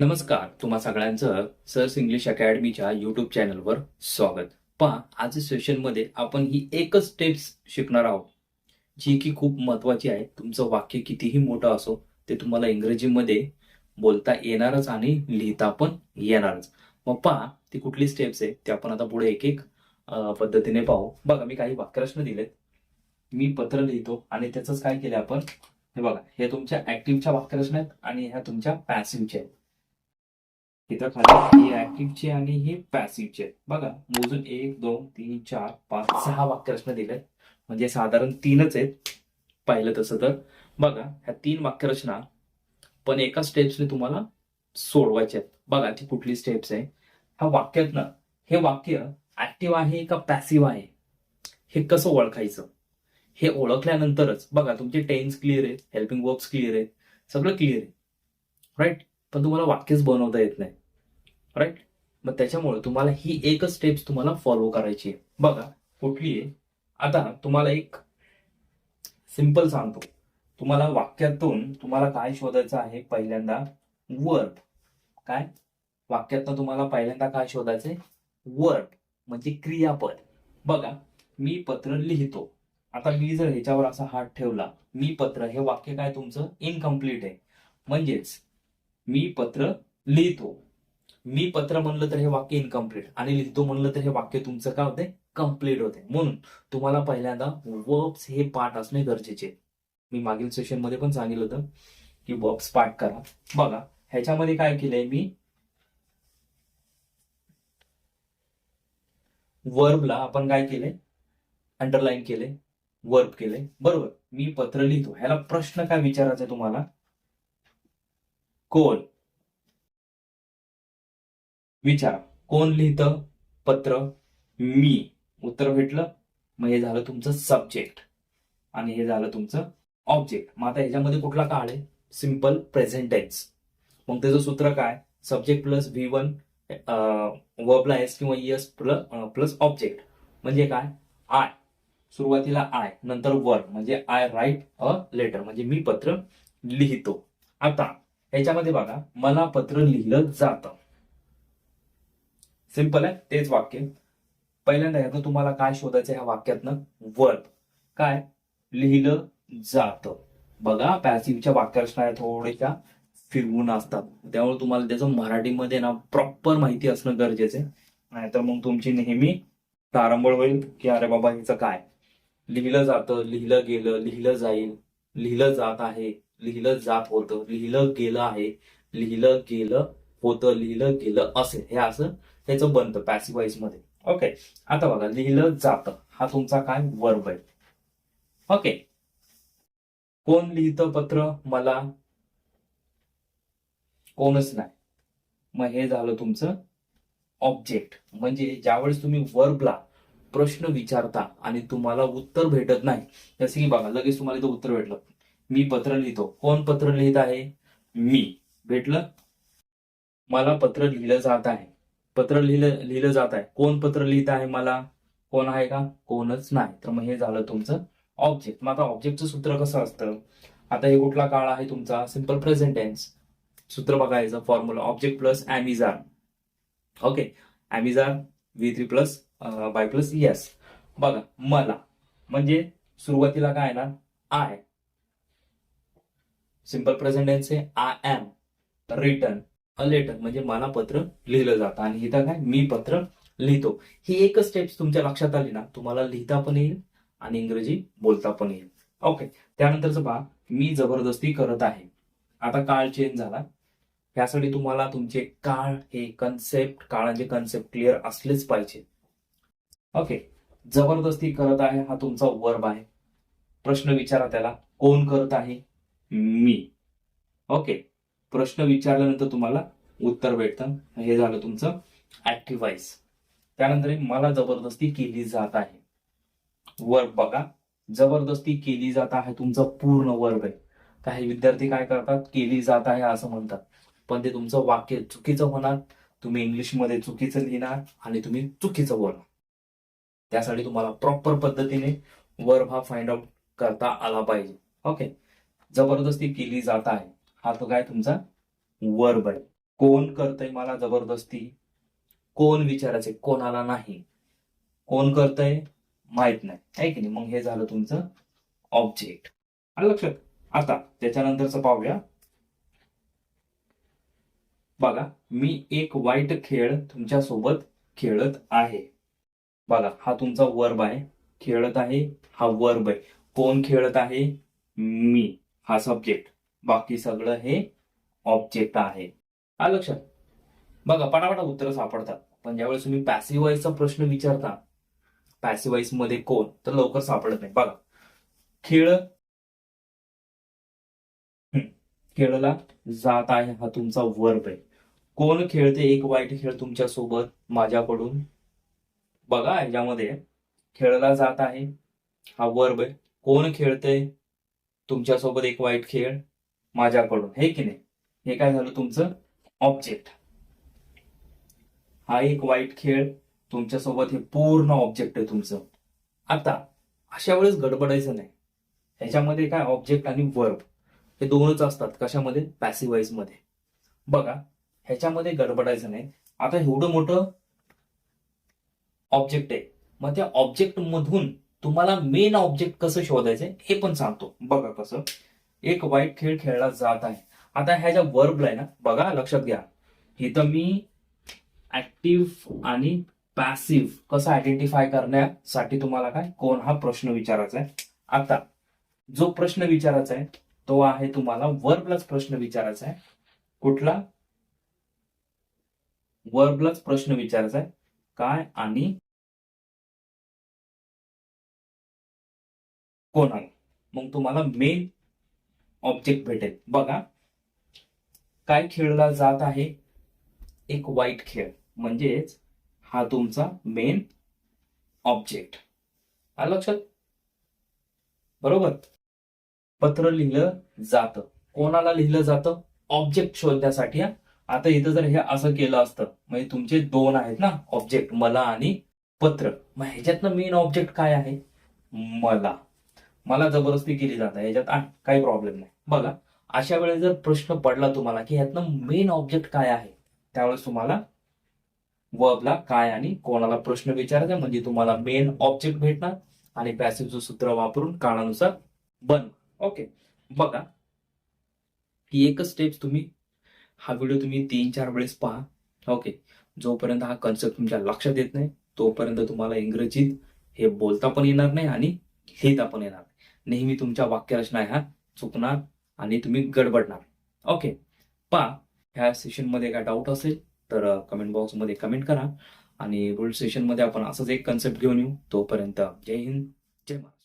नमस्कार तुम्हा सगळ्यांचं सर्स इंग्लिश अकॅडमीच्या युट्यूब चॅनलवर स्वागत. पहा आज सेशनमध्ये आपण ही एकच स्टेप्स शिकणार आहोत जी की खूप महत्वाची आहे. तुमचं वाक्य कितीही मोठं असो ते तुम्हाला इंग्रजीमध्ये बोलता येणारच आणि लिहिता पण येणारच. मग पहा ती कुठली स्टेप्स आहे ते आपण आता पुढे एक एक पद्धतीने पाहू. बघा मी काही वाक्यरचना दिलेत. मी पत्र लिहितो आणि त्याच काय केलं आपण? हे बघा हे तुमच्या ऍक्टिव्हच्या वाक्यरचना आहेत आणि ह्या तुमच्या पॅसिव्हच्या आहेत. इथं खाली हे ऍक्टिव्हचे आणि हे पॅसिव्हचे बघा मोजून एक दोन तीन चार पाच सहा वाक्यरचना दिल्या म्हणजे साधारण तीनच आहेत. पाहिलं तसं तर. बघा ह्या तीन वाक्यरचना पण एका स्टेप्सने तुम्हाला सोडवायच्या आहेत. बघा ती कुठली स्टेप्स आहे. ह्या वाक्यातनं हे वाक्य ऍक्टिव्ह आहे का पॅसिव्ह आहे? हे कसं ओळखायचं? हे ओळखल्यानंतरच बघा तुमचे टेन्स क्लिअर आहेत हेल्पिंग वर्क्स क्लिअर आहेत सगळं क्लिअर आहे. राईट पण तुम्हाला वाक्यच बनवता येत नाही. राईट मग त्याच्यामुळे तुम्हाला ही एकच स्टेप्स तुम्हाला फॉलो करायची आहे. बघा कुठली आहे? आता तुम्हाला एक सिंपल सांगतो. तुम्हाला वाक्यातून तुम्हाला काय शोधायचं आहे पहिल्यांदा? वर्ब काय? वाक्यातनं तुम्हाला पहिल्यांदा काय शोधायचंय वर्ब म्हणजे क्रियापद. बघा मी पत्र लिहितो. आता मी जर ह्याच्यावर असा हात ठेवला मी पत्र हे वाक्य काय तुमचं? इनकम्प्लीट आहे. म्हणजेच मी पत्र लिहितो. मी पत्र म्हणलं तर हे वाक्य इनकम्प्लीट आणि लिहितो म्हणलं तर हे वाक्य तुमचं काय होते कंप्लीट होते म्हणून तुम्हाला पहिल्यांदा वर्ब्स हे पाठ असणे गरजेचे मी मागील सेशनमध्ये पण सांगितलं होतं की वर्ब्स पाठ करा. बघा ह्याच्यामध्ये काय केलंय मी? वर्बला आपण काय केलंय? अंडरलाईन केले वर्ब केले बरोबर. मी पत्र लिहितो. ह्याला प्रश्न काय विचारायचा आहे तुम्हाला? कोण विचारा. कोण लिहितं? पत्र. मी. उत्तर भेटलं. मग हे झालं तुमचं सब्जेक्ट आणि हे झालं तुमचं ऑब्जेक्ट मग आता ह्याच्यामध्ये कुठला काळ आहे? सिंपल प्रेझेंटेन्स मग त्याचं सूत्र काय? सब्जेक्ट प्लस व्ही वन वर्बला एस किंवा यस प्लस प्लस ऑब्जेक्ट म्हणजे काय? आय सुरुवातीला आय नंतर वर म्हणजे आय राईट अ लेटर म्हणजे मी पत्र लिहितो. आता ह्याच्यामध्ये बघा मला पत्र लिहिलं जातं. सिंपल आहे तेच वाक्य. पहिल्यांदा ह्यातनं तुम्हाला काय शोधायचं ह्या वाक्यातनं? वर्ब. काय? लिहिलं जातं. बघा पॅसिव्हच्या वाक्यरचना थोड्याशा फिरवून असतात. त्यामुळे तुम्हाला त्याचं मराठीमध्ये ना प्रॉपर माहिती असणं गरजेचं आहे. नाहीतर मग तुमची नेहमी तारंबळ होईल की अरे बाबा हिचं काय? लिहिलं जातं लिहिलं गेलं लिहिलं जाईल. लिहिलं जात आहे लिहिलं जात होतं. लिहिलं गेलं आहे लिहिलं गेलं होतं लिहिलं गेलं असेल. हे असं त्याचं बनतं पॅसिवाईजमध्ये. ओके आता बघा लिहिलं जातं. हा तुमचा काय वर्ब आहे. ओके कोण लिहितं पत्र? मला. कोणच नाही. मग हे झालं तुमचं ऑब्जेक्ट म्हणजे ज्यावेळेस तुम्ही वर्बला प्रश्न विचारता आणि तुम्हाला उत्तर भेटत नाही जसं की बघा लगेच तुम्हाला इथं उत्तर भेटलं. मी पत्र लिहितो. कोण पत्र लिहित आहे? मी. भेटलं? मला पत्र लिहिलं जात आहे. पत्र लिहिलं लिहिलं जात आहे. कोण पत्र लिहित आहे मला? कोण आहे का? कोणच नाही. तर मग हे झालं तुमचं ऑब्जेक्ट मग आता ऑब्जेक्टचं सूत्र कसं असतं? आता हे कुठला काळ आहे तुमचा? सिंपल प्रेझेंट टेन्स सूत्र बघायचं formula object plus am is are okay am is are V three plus by plus S बघा मला. म्हणजे सुरुवातीला काय ना आय सिंपल प्रेझेंट टेन्स आहे. आय एम रिटर्न लेटर म्हणजे मला पत्र लिहिलं जातं. आणि इथं काय? मी पत्र लिहितो. ही एकच स्टेप्स तुमच्या लक्षात आली ना तुम्हाला लिहिता पण येईल आणि इंग्रजी बोलता पण येईल. ओके त्यानंतरच पहा मी जबरदस्ती करत आहे. आता काळ चेंज झाला. त्यासाठी तुम्हाला तुमचे काळ हे कन्सेप्ट काळाचे कन्सेप्ट क्लिअर असलेच पाहिजे. ओके जबरदस्ती करत आहे हा तुमचा वर्ब आहे. प्रश्न विचारा त्याला. कोण करत आहे? मी. ओके प्रश्न विचारल्यानंतर तुम्हाला उत्तर भेटतं. हे झालं तुमचं ऍक्टिव्हाइज त्यानंतर मला जबरदस्ती केली जात आहे. वर्ब बघा. जबरदस्ती केली जात आहे तुमचं पूर्ण वर्ग. आहे काही विद्यार्थी काय करतात? केली जात आहे असं म्हणतात. पण ते तुमचं वाक्य चुकीचं होणार. तुम्ही इंग्लिशमध्ये चुकीचं लिहिणार आणि तुम्ही चुकीचं बोलणार. त्यासाठी तुम्हाला प्रॉपर पद्धतीने वर्ब हा फाइंड आउट करता आला पाहिजे. ओके जबरदस्ती केली जात आहे. हा तो काय तुमचा? वर्ब आहे कोण करतय मला जबरदस्ती? कोण विचारायचे कोणाला नाही. कोण करतय? माहीत नाही. आहे की नाही? मग हे झालं तुमचं ऑब्जेक्ट आलं लक्षात? आता त्याच्यानंतरच पाहूया. बघा मी एक वाईट खेळ तुमच्यासोबत खेळत आहे. बघा हा तुमचा वर्ब आहे. खेळत आहे हा वर्ब आहे. कोण खेळत आहे? मी. हा सब्जेक्ट बाकी सगळं हे ऑब्जेक्ट आहे. आलं लक्षात. बघा पटापटा उत्तर सापडतात. पण ज्यावेळेस तुम्ही पॅसिवाईजचा प्रश्न विचारता पॅसिवाईजमध्ये कोण? तर लवकर सापडत नाही. बघा. खेळ. खेळला जात आहे हा तुमचा वर्ब आहे. कोण खेळते? एक वाईट खेळ तुमच्यासोबत माझ्याकडून. बघा ह्याच्यामध्ये खेळला जात आहे हा वर्ब आहे. कोण खेळते? तुमच्यासोबत एक वाईट खेळ. माझ्याकडून. हे की नाही? हे काय झालं तुमचं? ऑब्जेक्ट हा एक वाईट खेळ तुमच्यासोबत हे पूर्ण ऑब्जेक्ट आहे तुमचं. आता अशा वेळेस गडबडायचं नाही. ह्याच्यामध्ये काय ऑब्जेक्ट आणि वर्ब हे दोनच असतात. कशामध्ये? पॅसिवाईजमध्ये. बघा ह्याच्यामध्ये गडबडायचं नाही. आता एवढं मोठं ऑब्जेक्ट आहे. मग त्या ऑब्जेक्ट मधून तुम्हाला मेन ऑब्जेक्ट कसं शोधायचंय? हे पण सांगतो. बघा कसं. एक वाईट खेळ खेळला जात आहे. आता ह्या ज्या वर्बला आहे ना बघा लक्षात घ्या. इथं मी ऍक्टिव्ह आणि पॅसिव्ह कसं आयडेंटिफाय करण्यासाठी तुम्हाला काय? कोण हा प्रश्न विचारायचा आहे? आता जो प्रश्न विचारायचा आहे तो आहे तुम्हाला वर्बलाच प्रश्न विचारायचा आहे. कुठला? वर्बलाच प्रश्न विचारायचा आहे. काय आणि कोणाला? मग तुम्हाला मेन ऑब्जेक्ट भेटेल. बघा काय खेळला जात आहे? एक वाईट खेळ. म्हणजेच हा तुमचा मेन ऑब्जेक्ट आलं लक्षात? बरोबर? पत्र लिहिलं जातं. कोणाला लिहिलं जातं? ऑब्जेक्ट शोधण्यासाठी आता इथं जर हे असं केलं असतं म्हणजे तुमचे दोन आहेत ना ऑब्जेक्ट मला आणि पत्र. मग ह्याच्यातनं मेन ऑब्जेक्ट काय आहे? मला. मला जबरदस्ती केली जात आहे याच्यात काही प्रॉब्लेम नाही. बघा अशा वेळेस जर प्रश्न पडला तुम्हाला की ह्यातनं मेन ऑब्जेक्ट काय आहे त्यावेळेस तुम्हाला वर्बला काय आणि कोणाला प्रश्न विचारायचा म्हणजे तुम्हाला मेन ऑब्जेक्ट भेटणार आणि पॅसिव्हचं सूत्र वापरून काळानुसार बन. ओके बघा ही एकच स्टेप्स तुम्ही हा व्हिडिओ तुम्ही तीन चार वेळेस पहा. ओके जोपर्यंत हा कन्सेप्ट तुमच्या लक्षात येत नाही तोपर्यंत तुम्हाला इंग्रजीत हे बोलता पण येणार नाही आणि लिहिता पण येणार नाही. नेहमी तुमच्या वाक्यरचना ह्या चुकणार आणि तुम्ही गडबडणार. ओके पा ह्या सेशनमध्ये काय डाऊट असेल तर कमेंट बॉक्समध्ये कमेंट करा. आणि पुढील सेशनमध्ये आपण असंच एक कन्सेप्ट घेऊन येऊ. तोपर्यंत जय हिंद जय महाराष्ट्र.